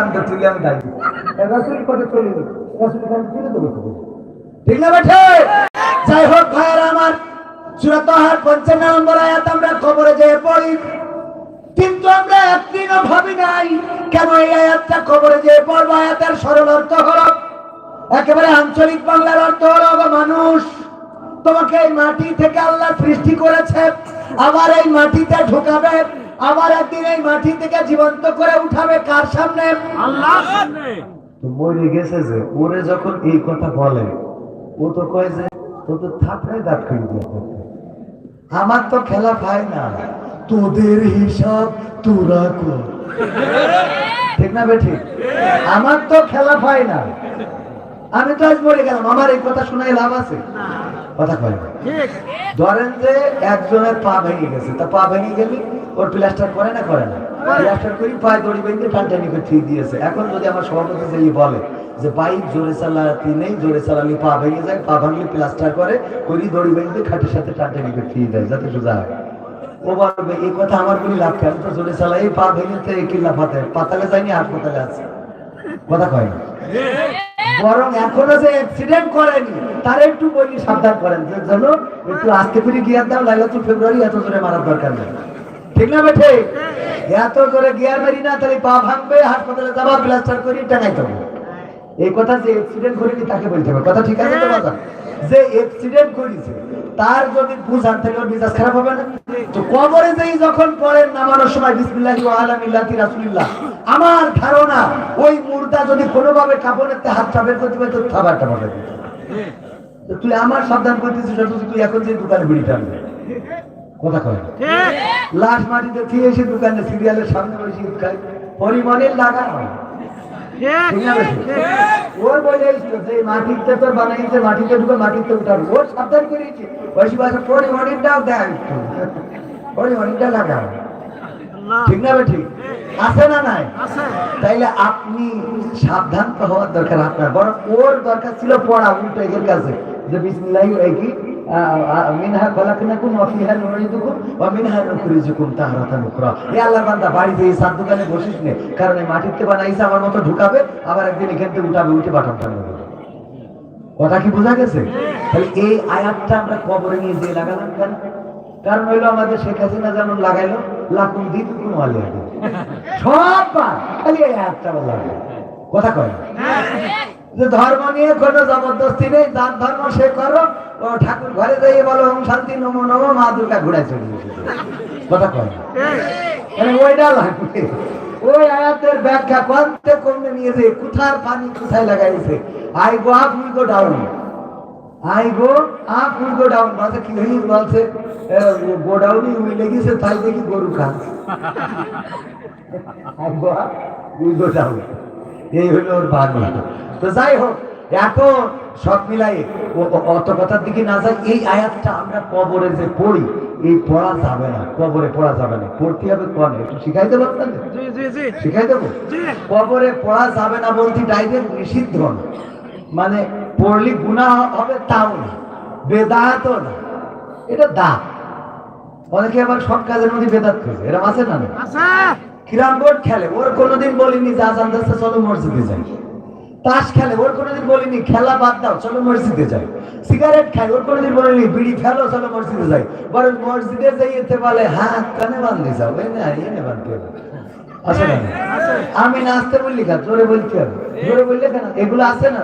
আমি রাসুল কথা চলে রাসুল। ঠিক না বেঠে যাই হোক আমার চূড়ান্ত হার পঞ্চান্ন নম্বর আয়াত আমরা খবরে যেয়ে পড়ি। কিন্তু আমরা একদিনও ভাবি নাই কেন এই আয়াতটা খবরে যে পড়ব। আয়াতের সরল অর্থ হলো, একেবারে আঞ্চলিক বাংলার অর্থ হলো মানুষ, তোমাকে এই মাটি থেকে আল্লাহ সৃষ্টি করেছে। আবার এই মাটিতে ঢুকাবে। আবার একদিন এই মাটি থেকে জীবন্ত করে উঠাবে কার সামনে? আল্লাহ সামনে। মরে গেছে যে ওরে যখন এই কথা বলে ও তো কয় যে তো তো দাঁত করে দিয়ে আমার তো খেলা পায় না। তোদের হিসাব তোরা কর। ঠিক না বেঠিক আমার তো খেলা পায় না। আমি তো আজ মরে গেলাম আমার এই কথা শোনাই লাভ আছে? কথা কয় না। ধরেন যে একজনের পা ভেঙে গেছে তা পা ভেঙে গেলে ওর প্লাস্টার করে না করে না। প্লাস্টার করি, পায়ে দড়ি বেঁধে টানটানি করে ঠিক দিয়েছে। এখন যদি আমার সভাপতি যে বলে যে বাইক জোরে চালাতে নেই, জোরে চালালে পা ভেঙে যায়, পা ভাঙলে প্লাস্টার করে, করি, দড়ি বেঁধে খাটের সাথে টানটানি করে ঠিক দেয়। যাতে সোজা হয়। ও বলবে, এই কথা আমার কোনো লাভ কেন তো জোরে চালাই, পা ভেঙে তো পাতালে যায়নি আছে। কথা কয় না। বরং এখনও যে অ্যাক্সিডেন্ট করেনি, তার একটু বলি, সাবধান করেন। যেন একটু আজকে ফিরে লাগলে তো ফেব্রুয়ারি এত জোরে মারার দরকার নেই। ঠিক না বেঠে? এত জোরে গিয়ার মারি না তাহলে পা ভাঙবে হাসপাতালে যাবা প্লাস্টার করি হবে। এই কথা যে অ্যাক্সিডেন্ট করেনি তাকে বলতে হবে। কথা ঠিক আছে তো বাবা যে অ্যাক্সিডেন্ট করেছে তার যদি ওর মেজাজ খারাপ হবে না। তো কবরে যেই যখন পড়েন নামানোর সময় বিসমিল্লাহি ওয়া আলা মিল্লাতি রাসূলিল্লাহ আমার ধারণা ওই মুর্দা যদি কোনোভাবে কাপড়েতে হাতটা বের করতে পারে তো খাবারটা পাবে তো তুই আমার সাবধান করতেছিস তুই এখন যে দোকানে বিড়ি টানবে। কথা কয় ঠিক লাশ মাটিতে এসে দোকানে সিরিয়ালের সামনে বসে পরিমাণের লাগা হয়। ঠিক ঠিক না বেশি? ওর বলে যে মাটিতে তোর বানাইছে মাটিতে ঢুকে মাটিতে উঠাবে ওর সাবধান করেছি। ওই ভাষা পরিমাণেরটাও দেয় পরিমাণেরটা লাগা ঠিক না ঠিক? আছে না নাই? তাইলে আপনি সাবধান তো হওয়ার দরকার আপনার। বরং ওর দরকার ছিল পড়া উল্টো এর কাছে। যে বিসমিল্লাহ এই কি? মিনহা খলাকনাকুম ওয়া ফিহা ওয়া মিনহা নুখরিজুকুম তাহরাতান উখরা। আল্লাহর বান্দা সাত দোকানে বসিস নে কারণ এই মাটিতে বানাইছে আমার মতো ঢুকাবে আবার একদিন এখান থেকে উঠাবে উঠে কথা কি বোঝা গেছে? তাহলে এই আয়াতটা আমরা কবরে নিয়ে যে লাগালাম কেন? কারণ হইল আমাদের শেখ হাসিনা যেমন লাগাইলো লাকুম দিত কোন আলিয়া সব পার, খালি এই আয়াতটা কথা কয় না। যে ধর্ম নিয়ে কোনো জবরদস্তি নেই যার ধর্ম সে করো। ও ঠাকুর ঘরে যাইয়ে বলো, ওম শান্তি, নম নম, মা দুর্গা চলে এসেছে। কথা কয় মানে ওইটা লাগবে। ওই আয়াতের ব্যাখ্যা কোনতে কমে নিয়েছে কোথার পানি কোথায় লাগাইছে? I go, up we go down. I go, up we go down. বলছে কি হই বলছে গো ডাউনই উই লেগেছে, তাই দেখি গরু খান I go, up we go down. এই হলো ওর বাংলা তো যাই হোক এখন সব মিলাই অত কথার দিকে না যাই এই আয়াতটা আমরা কবরে যে পড়ি এই পড়া যাবে না। কবরে পড়া যাবে না। পড়তে হবে কনে? একটু জি জি শিখাই দেবো? কবরে পড়া যাবে না বলতে ডাইরেক্ট নিষিদ্ধ না। মানে পড়লি গুণা হবে তাও না। বেদাতও না। এটা দা অনেকে আবার সব কাজের মধ্যে বেদাত খুঁজে এরকম আছে না বোর্ড খেলে ওর কোনোদিন বলিনি যা জানতেছে চলো মসজিদে যাই। তাস খেলে ওর কোনোদিন বলিনি খেলা বাদ দাও চলো মসজিদে যাই। সিগারেট খাই ওর কোনোদিন বলিনি বিড়ি ফেলো চলো মসজিদে যাই। বরং মসজিদে বলে হাত কানে বান্ধে যাও এনে আছে না আমি নাচতে বললি খা জোরে বলতে হবে। জোরে বললে কেন? এগুলো আছে না?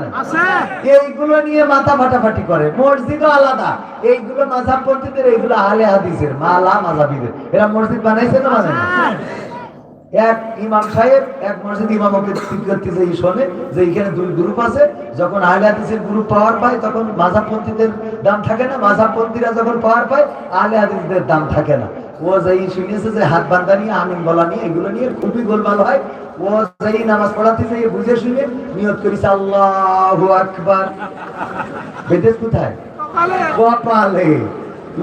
এইগুলো নিয়ে মাথা ফাটাফাটি করে। মসজিদও আলাদা। এইগুলো মাঝাব পন্থীদের এইগুলো আলে হাদিসের মালা মাঝাবিদের এরা মসজিদ বানাইছে না মানে এক ইমাম সাহেব, এক মসজিদ ইমামকে ঠিক করতে যে শোনে, যে এখানে দুই গ্রুপ আছে, যখন আহলে হাদিসের গ্রুপ পাওয়ার পায়, তখন মাঝাবপন্থীদের দাম থাকে না, মাঝাবপন্থীরা যখন পাওয়ার পায় আহলে হাদিসদের দাম থাকে না। ও যেই শুনিয়েছে যে হাত বান্ধা নিয়ে, আমিন বলা নিয়ে, এগুলো নিয়ে খুবই গোলমাল হয়। ও যেই নামাজ পড়াতে যেয়ে বুঝে শুনে নিয়ত করিস আল্লাহু আকবার। বেদেশ কোথায়? কপালে।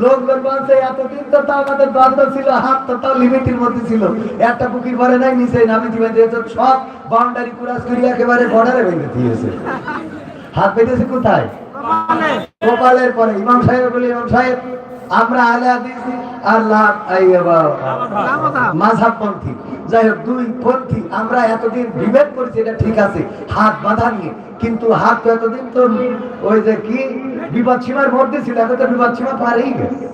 লোকজন বলছে এতদিন তো আমাদের বন্ধ ছিল হাত তো তাও লিমিটের মধ্যে ছিল। একটা পুকুর ভরে নাই নিচে নামি দিবেন দিয়েছে সব বাউন্ডারি ক্রাস করে একেবারে বর্ডারে ভেঙে দিয়েছে। হাত বেঁধেছে কোথায়? কপালের পরে ইমাম সাহেব বলে ইমাম সাহেব আমরা আলে হাদিস আর লা- এই, আহ, লামাদাম। যাই হোক দুই পন্থী আমরা এতদিন বিভেদ করেছি এটা ঠিক আছে। হাত বাঁধা নিয়ে কিন্তু হাত তো এতদিন তো ওই যে কি? বিপদ সীমার মধ্যে ছিল এখন তো বিপদ সীমা পারেই গেছে।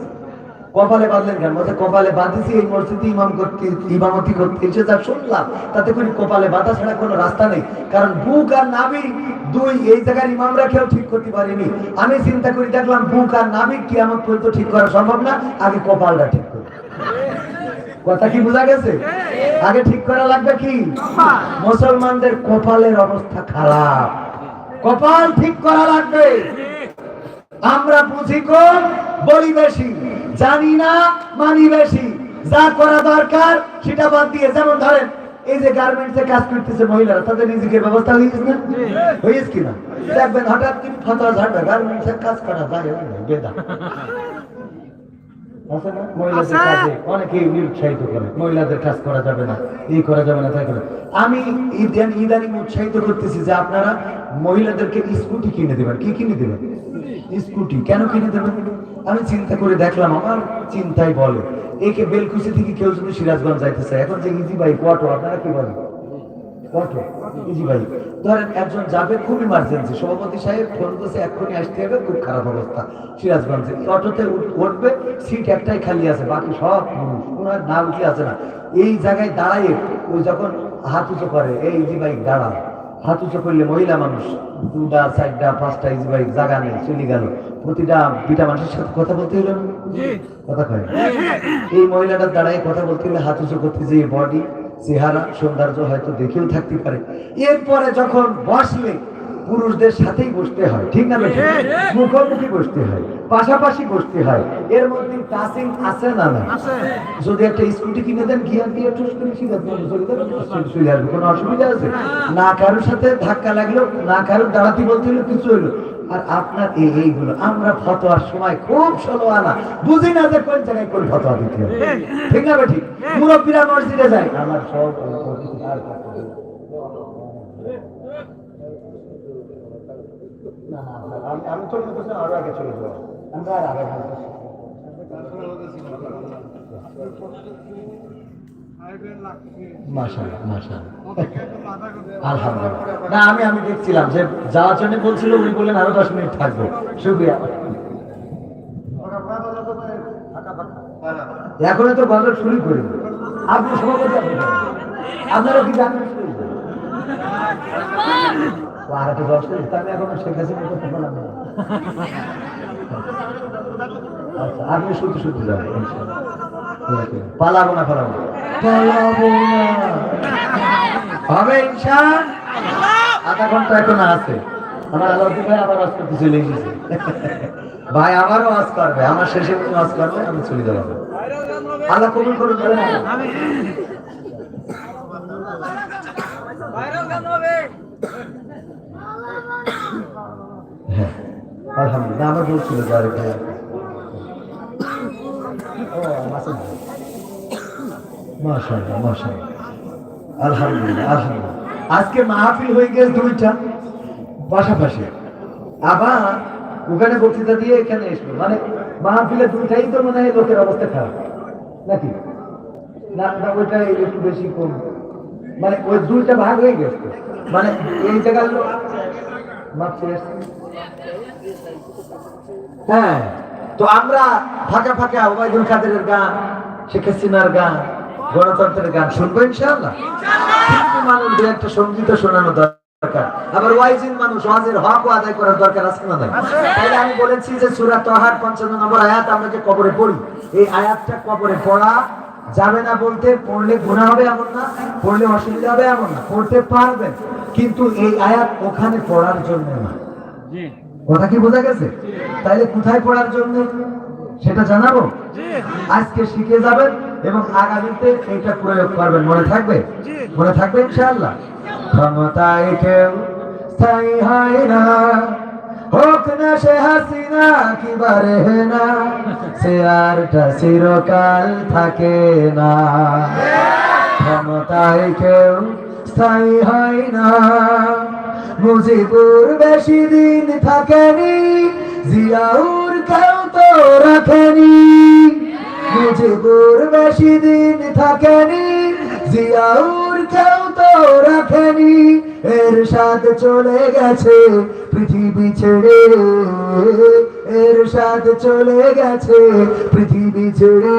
কপালে বাঁধলেন কেন? বলতে কপালে বাঁধেছি, এই মসজিদে ইমাম করতে, ইমামতি করতে এসে যা শুনলাম, তাতে করে কপালে বাঁধা ছাড়া কোনো রাস্তা নেই। কারণ বুক আর নাবি দুই, এই জায়গার ইমামরা কেউ ঠিক করতে পারেনি। আমি চিন্তা করে দেখলাম, বুক আর নাবি কি আমার পর্যন্ত ঠিক করা সম্ভব না, আগে কপালটা ঠিক করি। কথা কি বোঝা গেছে? আগে ঠিক করা লাগবে কি? মুসলমানদের কপালের অবস্থা খারাপ। কপাল ঠিক করা লাগবে। আমরা বুঝি কম বলি বেশি। জানি না মানি বেশি। যা করা দরকার সেটা বাদ দিয়ে যেমন ধরেন এই যে গার্মেন্টসে কাজ করতেছে মহিলারা তাদের নিজেকে ব্যবস্থা হয়েছে না? হয়েছে কিনা? দেখবেন হঠাৎ কি ফতোয়া গার্মেন্টস গার্মেন্টসে কাজ করা যায় বেদা। আছে না? মহিলাদের কাজে অনেকেই নিরুৎসাহিত করে। মহিলাদের কাজ করা যাবে না এই করা যাবে না তাই করে। আমি ইদান- উৎসাহিত করতেছি যে আপনারা মহিলাদেরকে স্কুটি কিনে দেবেন। কি কিনে দেবেন? স্কুটি। কেন কিনে দেবেন? আমি চিন্তা করে দেখলাম আমার চিন্তাই বলে। একে বেলকুচি থেকে কেউ যদি সিরাজগঞ্জ যাইতে চায় এখন যে ইজি বাইক অটো আপনারা কি বলেন? অটো ইজি বাইক ধরেন একজন যাবে খুব ইমার্জেন্সি সভাপতি সাহেব ফোন করছে এক্ষুনি আসতে হবে খুব খারাপ অবস্থা। সিরাজগঞ্জে। অটোতে উঠবে সিট একটাই খালি আছে বাকি সব পুরুষ ওনার না উঠে আছে না। এই জায়গায় দাঁড়ায় ও যখন হাত উঁচু করে এই ইজি বাইক দাঁড়ায় হাত উঁচু করলে মহিলা মানুষ দুটা চারটা পাঁচটা ইজি বাইক জায়গা নেই চলে গেল। প্রতিটা দুইটা মানুষের সাথে কথা বলতে হলো? কথা কয় এই মহিলাটার দ্বারাই কথা বলতে গেলে হাত উঁচু করতে যে বডি চেহারা সৌন্দর্য হয়তো দেখেও থাকতে পারে। এরপরে যখন বসলে পুরুষদের সাথেই বসতে হয় ঠিক না মুখোমুখি বসতে হয় পাশাপাশি বসতে হয়। এর মধ্যে টাচিং আছে না না যদি একটা স্কুটি কিনে দেন গিয়ার দিয়ে টুস করে সিধা চলে আসবে কোনো অসুবিধা আছে? না কারোর সাথে ধাক্কা লাগল না কারোর দাঁড়াতে বলতে হলো কিছু হইল আর আপনার এই এইগুলো আমরা ফতোয়ার সময় খুব ষোলো আনা বুঝি না যে কোন জায়গায় কোন ফতোয়া দিতে হবে ঠিক না ঠিক মুরব্বীরা মসজিদে যায় আমার সব আমি- আমি তো আরও আগে চলে যাব আমরা আর আগে ভাবতেছি। মাশাআল্লাহ, মাশাআল্লাহ। আলহামদুলিল্লাহ। না আমি আমি দেখছিলাম যে যাওয়ার জন্য বলছিল উনি বললেন আরও দশ মিনিট থাকব। শুক্রিয়া। এখনও তো গজল শুরু করি। আপনি সভাপতি আপনি আপনারা কি জানেন? শুরু করেন? আর একটা দশ মিনিট আমি এখনও শেখ হাসিনা করতে পারলাম না আচ্ছা আপনি শুধু শুধু যাবেন পালাবো না পালাবো না। পালাবো আধা ঘণ্টা এখন আছে। আমার আলাউদ্দিন ভাই আবার আজ ভাই, আমারও আজ করবে। আমার শেষে উনি আজ করবে আমি চলে যাব আল্লাহ কবুল করুন হ্যাঁ আলহামদুলিল্লাহ, আমার বলছিল যে আরেকটা ও মাসুদ ভাই। আজকে মাহফিল হয়ে গেছে দুইটা, পাশাপাশি। আবার ওখানে বক্তৃতা দিয়ে এখানে এসলো মানে মাহফিলে দুইটাই তো মনে হয় লোকের অবস্থা খারাপ, নাকি? না না ওইটা একটু বেশি কম। মানে ওই দুইটা ভাগ হয়ে গেছে। মানে এই জায়গার হ্যাঁ তো আমরা ফাঁকা ফাঁকা ওবায়দুল কাদেরের গান, শেখ হাসিনার গান গণতন্ত্রের গান শুনব ইনশাআল্লাহ? কিন্তু মানুষ দু একটা সংগীত শোনানো দরকার। আবার ওয়াইজিন মানুষ ওয়াজের হক আদায় করার দরকার আছে না তাহলে আমি বলেছি যে সূরা তহার পঞ্চান্ন নম্বর আয়াত আমরা যে কবরে পড়ি এই আয়াতটা কবরে পড়া যাবে না বলতে পড়লে গুণা হবে এমন না পড়লে অসুবিধা হবে এমন না পড়তে পারবেন। কিন্তু এই আয়াত ওখানে পড়ার জন্য না। কথা কি বোঝা গেছে? তাইলে কোথায় পড়ার জন্য? সেটা জানাব? আজকে শিখে যাবেন এবং আগামীতে এটা প্রয়োগ করবেন মনে থাকবে? মনে থাকবে ইনশাআল্লাহ? ক্ষমতায় কেউ স্থায়ী হয় না। হোক না সে হাসিনা কি বারে না সে আরটা চিরকাল থাকে না। ক্ষমতায় কেউ স্থায়ী হয় না। মুজিবুর বেশি দিন থাকেনি জিয়াউর বেশি দিন থাকেনি, জিয়াউর কেউ তো রাখেনি। এর সাথ চলে গেছে পৃথিবী ছেড়ে। এর সাথ চলে গেছে পৃথিবী ছেড়ে।